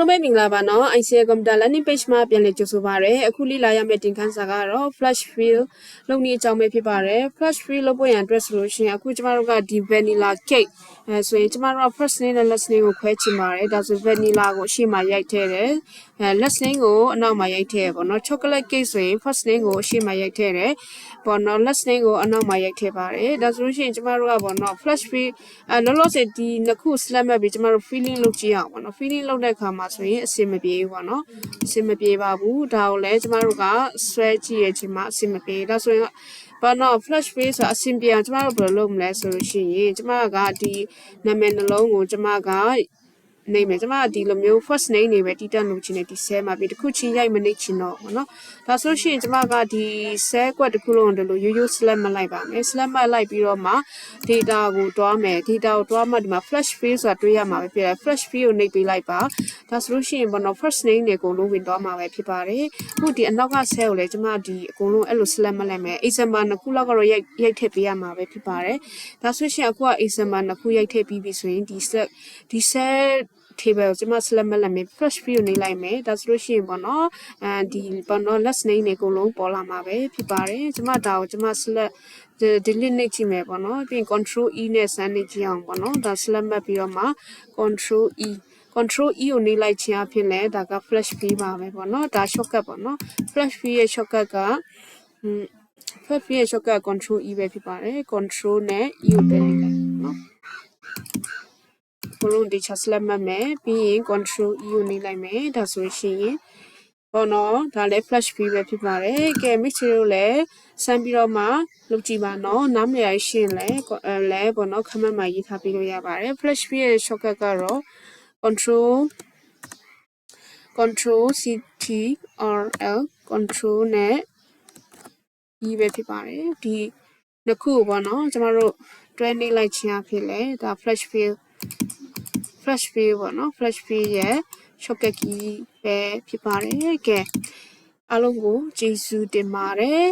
အားလုံးပဲမင်္ဂလာပါနော် ICA Computer Learning Page မှာပြန်လည်ကြိုဆိုပါရစေအခုလေ့လာရမယ့်တင်ခန်းစာကတော့ Flash Fill လုပ်နည်းအကြောင်းပဲဖြစ်ပါတယ် Flash Fill လုပ်ဖို့ရန်အတွက်ဆိုလို့ရှိရင်အခုကျမတို့ကဒီ Vanilla Cake အဲဆိုရင်ကျမတို့က first name နဲ့ last name ကိုခွဲချင်ပါတယ်ဒါဆို Vanilla ကိုအရှိမရိုက်ထည့်တယ်အဲ last name ကိုအနောက်မှာရိုက်ထည့်ရပေါ့နော် Chocolate Cake ဆိုရင် first name ကိုအရှိမရိုက်ထည့်တယ်ပေါ့နော် last name ကိုအနောက်မှာရိုက်ထည့်ပါတယ်ဒါဆိုလို့ရှိရင်ကျမတို့ကပေါ့နော် Flash Fill အဲလောလောဆယ်ဒီနှစ်ခု select မဲ့ပြီးကျမတို့ filling လုပ်ကြည့်အောင်ပေါ့နော် filling လုပ်တဲ့အခါမှာဆိုရင်အဆင်မပြေဘူးပေါ့နော်အဆင်မပြေပါဘူးဒါကိုလည်းကျမတို့ကဆွဲကြည့်ရခြင်းမှာအဆင်မပြေဒါဆိုရင်ဘာနော် flash page ဆိုအဆင်ပြေအောင်ကျမတို့ဘယ်လိုလုပ်မလဲဆိုလို့ရှိရင်ကျမကဒီနာမည်နှလုံးကိုကျမကနေမယ်ကျမကဒီလိုမျိုး first name နေပဲတိတက်လို့ချင်တယ်ဒီ cell မှာပြီးတစ်ခုချင်းရိုက်မနေချင်တော့ဘောနော်ဒါဆိုရှင်ကျမကဒီ cell ကွက်တစ်ခုလုံးတို့လိုရိုးရိုး select မလိုက်ပါနဲ့ select မလိုက်ပြီးတော့မှ data ကိုတွားမယ် data ကိုတွားမှဒီမှာ flash field ဆိုတာတွေးရမှာပဲဖြစ်တယ် flash field ကိုနှိပ်ပေးလိုက်ပါ ဒါဆိုလို့ရှိရင်ဘောနော် first name တွေအကုန်လုံးဝင်သွားမှာပဲဖြစ်ပါတယ်အခုဒီအနောက်က cell ကိုလည်းကျမဒီအကုန်လုံးအဲ့လို select မလိုက်မယ် example နှစ်ခုလောက်ကတော့ရိုက်ရိုက်ထည့်ပေးရမှာပဲဖြစ်ပါတယ်ဒါဆိုရှင်အခုက example နှစ်ခုရိုက်ထည့်ပြီးပြီဆိုရင်ဒီ set ဒီ set table ကိုကျွန်မ select မလုပ်မယ် fresh view နေလိုက်မယ်ဒါဆိုလို့ရှိရင်ပေါ့နော်အဲဒီပေါ့နော် last name တွေအကုန်လုံးပေါ်လာမှာပဲဖြစ်ပါတယ်ကျွန်မဒါကိုကျွန်မ select delete နှိပ်ကြည့်မယ်ပေါ့နော်ပြီးရင် control e နဲ့စမ်းနှိပ်ကြည့်အောင်ပေါ့နော်ဒါ select မှတ်ပြီးတော့မှ control e control e ကိုနှိပ်လိုက်ခြင်းအဖြစ်လဲဒါက flash view ပါပဲပေါ့နော်ဒါ shortcut ပေါ့နော် flash view ရဲ့ shortcut ကอืม flash view ရဲ့ shortcut control e ပဲဖြစ်ပါတယ် control နဲ့ e ကိုတင်လိုက်နော်ဘလုံးဒီချစလက်မှတ်မယ်ပြီးရင် control e ကိုနှိပ်လိုက်မယ်ဒါဆိုရှင်ဘောနော်ဒါလည်း flash view ပဲဖြစ်ပါတယ်ကဲ mix ကိုလည်းစမ်းပြီးတော့မှလုပ်ကြည့်ပါနော်နားမလည်ရှင်းလဲလဲဘောနော် comment မှာရေးထားပြီးလို့ရပါတယ် flash view ရဲ့ shortcut ကတော့ control control ct rl control နဲ့ e ပဲဖြစ်ပါတယ်ဒီနှစ်ခုပေါ့နော်ကျမတို့တွဲနေလိုက်ခြင်းအဖြစ်လဲဒါ flash fill flash fill ပေါ့နော် flash fill ရဲ့ shortcut key ပဲဖြစ်ပါတယ်ကဲအားလုံးကိုကျေးဇူးတင်ပါတယ်